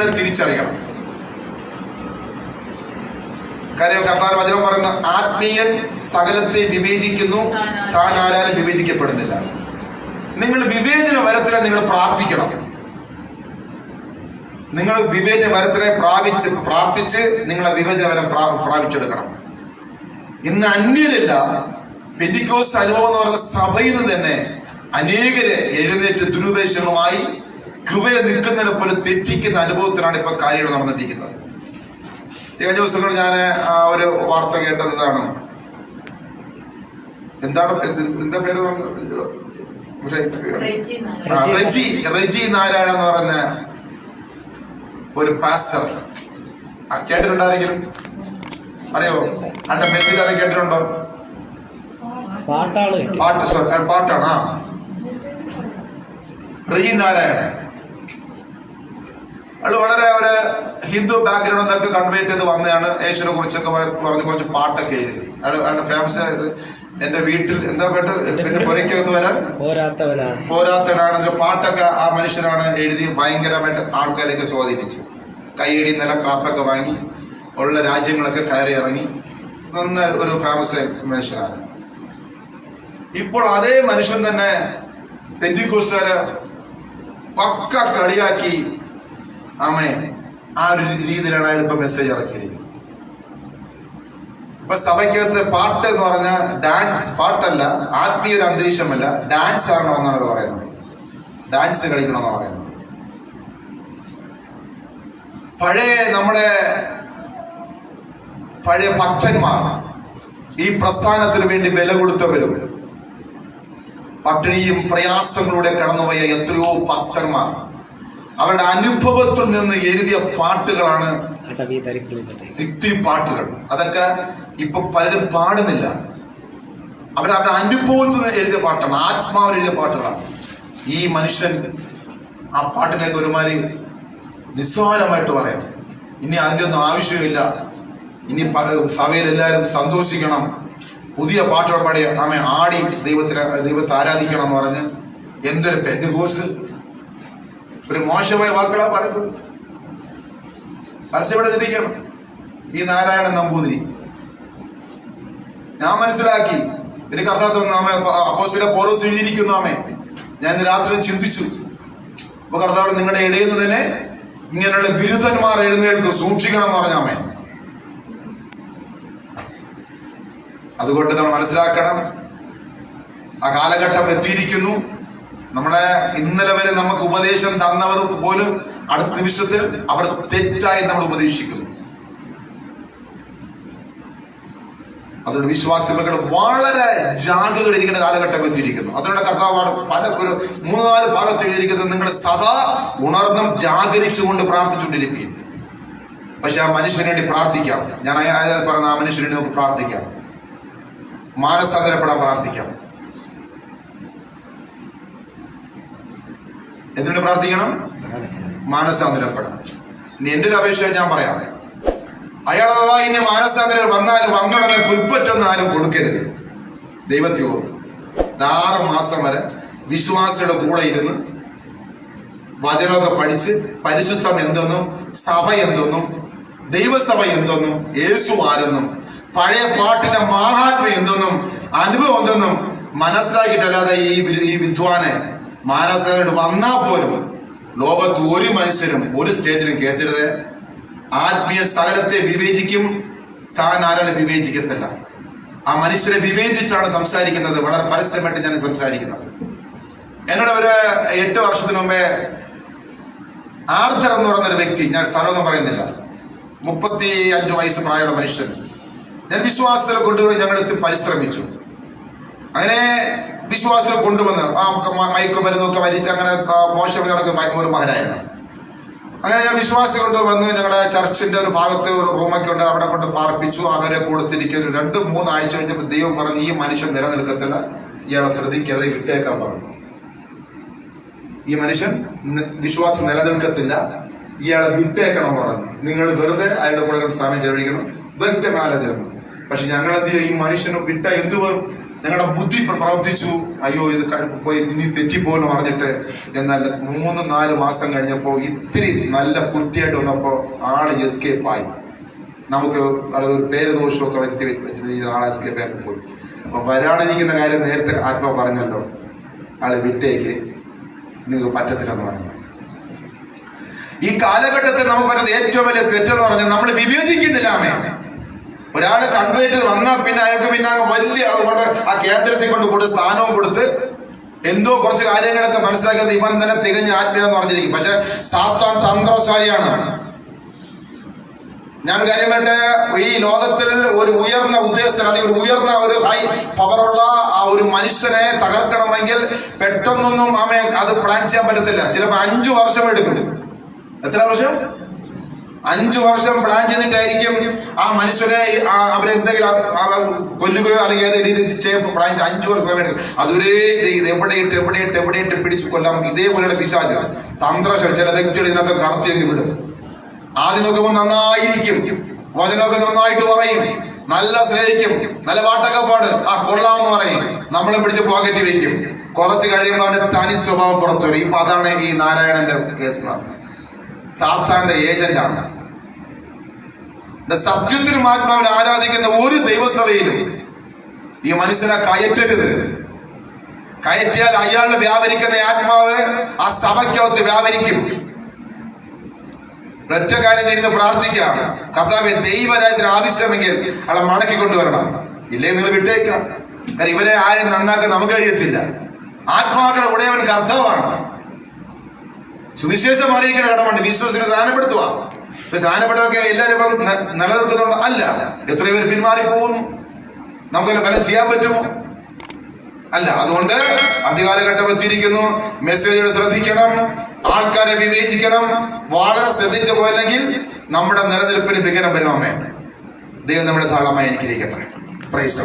തിരിച്ചറിയണം. കാര്യം കർത്താൻ വചനം പറയുന്ന ആത്മീയൻ സകലത്തെ വിവേചിക്കുന്നു താൻ ആരാലും വിവേചിക്കപ്പെടുന്നില്ല. നിങ്ങൾ വിവേചന വരത്തിനെ നിങ്ങൾ പ്രാർത്ഥിക്കണം. നിങ്ങൾ വിവേചന വരത്തിനെ പ്രാപിച്ച് പ്രാർത്ഥിച്ച് നിങ്ങളെ വിവേചന വരം പ്രാപിച്ചെടുക്കണം. ഇന്ന് അന്യരില്ല പെന്റിക്കോസ് അനുഭവം എന്ന് പറയുന്ന സഭയിൽ നിന്ന് തന്നെ അനേകര് എഴുന്നേറ്റ് ദുരുദ്ദേശങ്ങളുമായി കൃപയെ നിൽക്കുന്നതിനെ പോലും തെറ്റിക്കുന്ന അനുഭവത്തിലാണ് ഇപ്പൊ കാര്യങ്ങൾ നടന്നിരിക്കുന്നത് കഴിഞ്ഞ ദിവസങ്ങൾ ഞാൻ ആ ഒരു വാർത്ത കേട്ടത് എന്താണ് എന്താണ് എന്താ പേര് റജി റജി നാരായണ എന്ന് പറയുന്ന ഒരു പാസ്റ്റർ. ആ, കേട്ടിട്ടുണ്ടാരെങ്കിലും അറിയോ? അന്റെ മെസ്സേജ് ആരെങ്കിലും കേട്ടിട്ടുണ്ടോ? പാട്ടാൾ പാട്ട് പാട്ടാണ് ആ. റെജി നാരായണൻ. അയാൾ വളരെ ഒരു ഹിന്ദു ബാക്ക്ഗ്രൗണ്ട് എന്നൊക്കെ കൺവേർട്ട് ചെയ്ത് വന്നതാണ്. യേശുവിനെ കുറിച്ചൊക്കെ പറഞ്ഞ് കുറച്ച് പാട്ടൊക്കെ എഴുതി. അയാൾ അയാളുടെ ഫേമസ് എന്റെ വീട്ടിൽ എന്താ പെട്ട്? പിന്നെ പുരയ്ക്കകത്ത് വരാൻ? പോരാത്തവനാണ്. പാട്ടൊക്കെ ആ മനുഷ്യനാണ് എഴുതി ഭയങ്കരമായിട്ട് ആൾക്കാരെയൊക്കെ സ്വാധീനിച്ചു. കൈയടി നില ക്ലാപ്പൊക്കെ വാങ്ങി ഉള്ള രാജ്യങ്ങളൊക്കെ കയറി ഇറങ്ങി. നന്ന ഒരു ഫേമസ് മനുഷ്യനാണ്. ഇപ്പോൾ അതേ മനുഷ്യൻ തന്നെ പെന്തിക്കോസുകാര് പക്ക കളിയാക്കി ആമേ ആ ഒരു രീതിയിലാണ് അയാൾ ഇപ്പൊ മെസ്സേജ് ഇറക്കിയിരിക്കുന്നത്. ഇപ്പൊ സഭയ്ക്കകത്ത് പാട്ട് എന്ന് പറഞ്ഞാൽ ഡാൻസ് പാട്ടല്ല ആത്മീയ ഒരു അന്തരീക്ഷമല്ല ഡാൻസ് ആകണമെന്നാണ് ഇവിടെ പറയുന്നത്. ഡാൻസ് കളിക്കണമെന്നാണ് പറയുന്നത്. പഴയ നമ്മുടെ പഴയ ഭക്തന്മാർ ഈ പ്രസ്ഥാനത്തിന് വേണ്ടി വില കൊടുത്തവരും പട്ടിണിയും പ്രയാസങ്ങളിലൂടെ കടന്നുപോയ എത്രയോ ഭക്തന്മാർ അവരുടെ അനുഭവത്തിൽ നിന്ന് എഴുതിയ പാട്ടുകളാണ് ഇത്തിരി പാട്ടുകൾ. അതൊക്കെ ഇപ്പൊ പലരും പാടുന്നില്ല. അവരവരുടെ അനുഭവത്തിൽ നിന്ന് എഴുതിയ പാട്ടാണ്. ആത്മാവിൽ എഴുതിയ പാട്ടുകളാണ്. ഈ മനുഷ്യൻ ആ പാട്ടിനൊക്കെ ഒരുമാതിരി നിസ്സാരമായിട്ട് പറയാം. ഇനി അതിന്റെ ഒന്നും ആവശ്യമില്ല. ഇനി സഭയിൽ എല്ലാവരും സന്തോഷിക്കണം. പുതിയ പാട്ടുകൾ പാടി നമ്മെ ആടി ദൈവത്തിന് ദൈവത്തെ ആരാധിക്കണം എന്ന് പറഞ്ഞ് എന്തൊരു പെന്റ് കോഴ്സ് ഒരു മോശമായ വാക്കുകളാ പറയുന്നത്. പരസ്യപ്പെടുത്തിരിക്കണം ഈ നാരായണൻ നമ്പൂതിരി. ഞാൻ മനസ്സിലാക്കി. എനിക്ക് അർത്ഥം തോന്നുന്നു അപ്പോസിലെ പോലോ സ്വീകരിക്കുന്നു ആമേ. ഞാൻ രാത്രി ചിന്തിച്ചു. അപ്പൊ കർത്താവ് നിങ്ങളുടെ ഇടയിൽ നിന്ന് തന്നെ ഇങ്ങനെയുള്ള ബിരുദന്മാർ എഴുന്നേൽക്കും സൂക്ഷിക്കണം എന്ന് പറഞ്ഞാമേ അതുകൊണ്ട് നമ്മൾ മനസ്സിലാക്കണം. ആ കാലഘട്ടം എത്തിയിരിക്കുന്നു. നമ്മളെ ഇന്നലെ വരെ നമുക്ക് ഉപദേശം തന്നവർ പോലും അടുത്ത നിമിഷത്തിൽ അവർ തെറ്റായി നമ്മൾ ഉപദേശിക്കുന്നു. അതുകൊണ്ട് വിശ്വാസികൾ വളരെ ജാഗ്രത ഇരിക്കേണ്ട കാലഘട്ടം എത്തിയിരിക്കുന്നു. അതുകൊണ്ട് കർത്താവാണ് പല ഒരു മൂന്നാൽ ഭാഗത്ത് എഴുതിയിരിക്കുന്നത് നിങ്ങൾ സദാ ഉണർന്നും ജാഗരിച്ചുകൊണ്ട് പ്രാർത്ഥിച്ചുകൊണ്ടിരിക്കുകയും പക്ഷെ ആ മനുഷ്യന് വേണ്ടി പ്രാർത്ഥിക്കാം. ഞാൻ പറഞ്ഞ ആ മനുഷ്യന് വേണ്ടി നമുക്ക് പ്രാർത്ഥിക്കാം. മാനസാന്തരപ്പെടാൻ പ്രാർത്ഥിക്കാം. എന്തിനു പ്രാർത്ഥിക്കണം? മാനസാന്തരപ്പെടാൻ മാനസാന്തരപ്പെടാം ഇനി എന്റെ ഒരു അപേക്ഷ ഞാൻ പറയാം. അയാൾ അഥവാ ഇനി മാനസാന്തരം വന്നാലും വന്നവരെ പുൽപ്പറ്റൊന്നും ആരും കൊടുക്കരുത്. ദൈവത്തെ ഓർത്തു. ആറ് മാസം വരെ വിശ്വാസിയുടെ കൂടെ ഇരുന്ന് വചനമൊക്കെ പഠിച്ച് പരിശുദ്ധം എന്തെന്നും സഭ എന്തെന്നും ദൈവസഭ എന്തെന്നും യേസു ആരെന്നും പഴയ പാട്ടിന്റെ മാഹാത്മ്യം എന്തെന്നും അനുഭവം എന്തെന്നും മനസ്സിലാക്കിയിട്ടല്ലാതെ ഈ ഈ വിദ്വാനെ മാനസായിട്ട് വന്നാൽ പോലും ലോകത്ത് ഒരു മനുഷ്യരും ഒരു സ്റ്റേജിലും കേറ്റരുത്. ആത്മീയ സകലത്തെ വിവേചിക്കും. താൻ ആരാളെ വിവേചിക്കത്തില്ല. ആ മനുഷ്യരെ വിവേചിച്ചാണ് സംസാരിക്കുന്നത്. വളരെ പരസ്യമായിട്ട് ഞാൻ സംസാരിക്കുന്നത്. എന്നോട് ഒരു എട്ട് വർഷത്തിന് മുമ്പേ ആർദ്ധർ എന്ന് പറയുന്ന വ്യക്തി ഞാൻ സ്ഥലമൊന്നും പറയുന്നില്ല. മുപ്പത്തി അഞ്ച് വയസ്സ് പ്രായമുള്ള മനുഷ്യൻ. ഞാൻ വിശ്വാസത്തിൽ കൊണ്ടുപോയി ഞങ്ങൾ പരിശ്രമിച്ചു. അങ്ങനെ വിശ്വാസത്തിൽ കൊണ്ടുവന്ന് ആ മയക്കുമരുന്നൊക്കെ വലിച്ച് അങ്ങനെ മോശം നടക്കുന്ന ഒരു മകനായിരുന്നു അങ്ങനെ ഞാൻ വിശ്വാസി കൊണ്ട് വന്ന് ഞങ്ങളുടെ ചർച്ചിന്റെ ഒരു ഭാഗത്ത് ഒരു റൂമൊക്കെ ഉണ്ട് അവിടെ കൊണ്ട് പാർപ്പിച്ചു. അവരെ കൊടുത്തിരിക്കുന്നു. രണ്ട് മൂന്ന് ആഴ്ച കഴിഞ്ഞപ്പോൾ ദൈവം പറഞ്ഞു ഈ മനുഷ്യൻ നിലനിൽക്കത്തില്ല. ഇയാളെ ശ്രദ്ധിക്കരുത് വിട്ടേക്കാൻ പറഞ്ഞു. ഈ മനുഷ്യൻ വിശ്വാസം നിലനിൽക്കത്തില്ല. ഇയാളെ വിട്ടേക്കണം പറഞ്ഞു. നിങ്ങൾ വെറുതെ അയാളുടെ കൂടെ സമയം ചെലവഴിക്കണം. വ്യക്തമായ തീർന്നു പക്ഷെ ഞങ്ങളെന്ത് ഈ മനുഷ്യനെ വിട്ട എന്ത് വരും നിങ്ങളുടെ ബുദ്ധി പ്ര- പ്രവർത്തിച്ചു. അയ്യോ ഇത് പോയി ഇനി തെറ്റിപ്പോയെന്ന് പറഞ്ഞിട്ട് എന്നാൽ മൂന്ന് നാല് മാസം കഴിഞ്ഞപ്പോൾ ഇത്തിരി നല്ല കുട്ടിയായിട്ട് വന്നപ്പോൾ ആൾ എസ്കേപ്പ് ആയി. നമുക്ക് വളരെ പേര് ദോഷമൊക്കെ വരുത്തി വെച്ചിട്ട് ആൾ എസ്കേപ്പ് ആയി പോയി. അപ്പൊ വരാണിരിക്കുന്ന കാര്യം നേരത്തെ ആത്മ പറഞ്ഞല്ലോ. ആൾ വിട്ടേക്ക്. നിങ്ങൾക്ക് പറ്റത്തില്ലെന്ന് പറഞ്ഞു. ഈ കാലഘട്ടത്തിൽ നമുക്ക് പറ്റുന്ന ഏറ്റവും വലിയ തെറ്റെന്ന് പറഞ്ഞാൽ നമ്മൾ വിവേചിക്കുന്നില്ല ഒരാൾ കൺവേറ്റ് വന്നാൽ പിന്നെ അയാൾക്ക് പിന്നെ അങ്ങ് വലിയ അതുകൊണ്ട് ആ കേന്ദ്രത്തിൽ കൊണ്ട് കൊടുത്ത് സ്ഥാനവും കൊടുത്ത് എന്തോ കുറച്ച് കാര്യങ്ങളൊക്കെ മനസ്സിലാക്കിയത് ഇവൻ തന്നെ തികഞ്ഞ ആത്മീയെന്ന് പറഞ്ഞിരിക്കും. പക്ഷെ സാത്താൻ തന്ത്രശാലിയാണ്. ഞാൻ കാര്യം വേണ്ടേ ഈ ലോകത്തിൽ ഒരു ഉയർന്ന ഉദ്യോഗസ്ഥൻ അല്ലെങ്കിൽ ഒരു ഉയർന്ന ഒരു ഹൈ പവറുള്ള ആ ഒരു മനുഷ്യനെ തകർക്കണമെങ്കിൽ പെട്ടെന്നൊന്നും ആമെ അത് പ്ലാൻ ചെയ്യാൻ പറ്റത്തില്ല. ചിലപ്പോൾ അഞ്ചു വർഷം എടുക്കും. എത്ര വർഷം? അഞ്ചു വർഷം പ്ലാൻ ചെയ്തിട്ടായിരിക്കും ആ മനുഷ്യനെ അവരെന്തെങ്കിലും കൊല്ലുകയോ അല്ലെങ്കിൽ ഏത് രീതിയിൽ പ്ലാൻ ചെയ്ത് അഞ്ചു വർഷം എടുക്കും. ഇത് എവിടെയിട്ട് എവിടെയിട്ട് എവിടെയിട്ട് പിടിച്ചു കൊല്ലാം? ഇതേപോലെയുള്ള പിശാച്. തന്ത്രശക്തി ചില വ്യക്തികൾ ഇതിനകത്ത് കടത്തിയെങ്കിൽ വിടും. ആദ്യം നോക്കുമ്പോൾ നന്നായിരിക്കും. വചനമൊക്കെ നന്നായിട്ട് പറയും. നല്ല സ്നേഹിക്കും. നല്ല പാട്ടൊക്കെ പാട്. ആ കൊള്ളാമെന്ന് പറയും. നമ്മളെ പിടിച്ച് പോക്കറ്റിൽ വയ്ക്കും കുറച്ച് കഴിയുമ്പോൾ അവന്റെ തനി സ്വഭാവം പുറത്തു വരും. ഇപ്പൊ അതാണ് ഈ നാരായണന്റെ കേസ് സാത്താന്റെ ഏജന്റാണ്. സത്യത്തിനും ആത്മാവിനെ ആരാധിക്കുന്ന ഒരു ദൈവസഭയിലും ഈ മനുഷ്യനെ കയറ്റരുത്. കയറ്റിയാൽ അയാളിൽ വ്യാപരിക്കുന്ന ആത്മാവ് ആ സഭയ്ക്കകത്ത് വ്യാപരിക്കും. ഒറ്റ കാര്യം ഇരുന്ന് പ്രാർത്ഥിക്കാം. കർത്താവ് ദൈവരാജ്യത്തിന് ആവശ്യമെങ്കിൽ അയാളെ മടക്കി കൊണ്ടുവരണം. ഇല്ലേ നിങ്ങൾ വിട്ടേക്കാം? കാരണം ഇവരെ ആരും നന്നാക്കാൻ നമുക്ക് കഴിയത്തില്ല. ആത്മാക്കളുടെ ഉടയവൻ കർത്താവാണ്. സുവിശേഷം അറിയിക്കുന്ന കടമുണ്ട് വിശ്വസിനെ സ്ഥാനപ്പെടുത്തുക സ്ഥാനപ്പെട്ടതൊക്കെ എല്ലാവരും ഇപ്പം നിലനിൽക്കുന്നുണ്ട്. അല്ല എത്രയോ പേര് പിന്മാറി പോകുന്നു നമുക്ക് ഫലം ചെയ്യാൻ പറ്റുമോ? അല്ല അതുകൊണ്ട് അധികാലഘട്ടം എത്തിയിരിക്കുന്നു. മെസ്സേജുകൾ ശ്രദ്ധിക്കണം. ആൾക്കാരെ വിവേചിക്കണം. വളരെ ശ്രദ്ധിച്ചു പോയില്ലെങ്കിൽ നമ്മുടെ നിലനിൽപ്പിന് വിഘനം വരുമാമേ ദൈവം നമ്മുടെ താളമായി എനിക്കിരിക്കട്ടെ പ്രൈസ്